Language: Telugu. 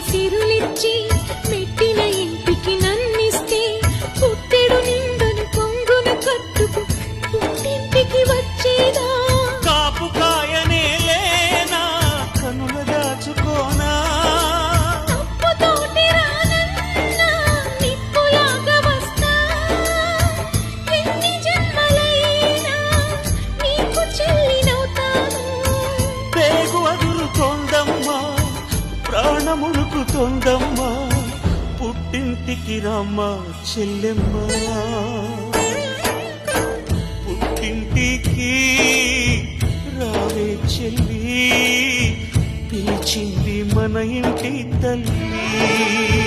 సిరులిచ్చి మెట్టిన ఇంటికి నన్నిస్తే పుట్టెడు నిండుని కొంగున కట్టుకు పుట్టింటికి వచ్చేదా? ప్రాణముడుకుతోందమ్మా పుట్టింటికి రమ్మ చెల్లెమ్మ. పుట్టింటికి రావే చెల్లి పిలిచింది మన ఇంటి తల్లి.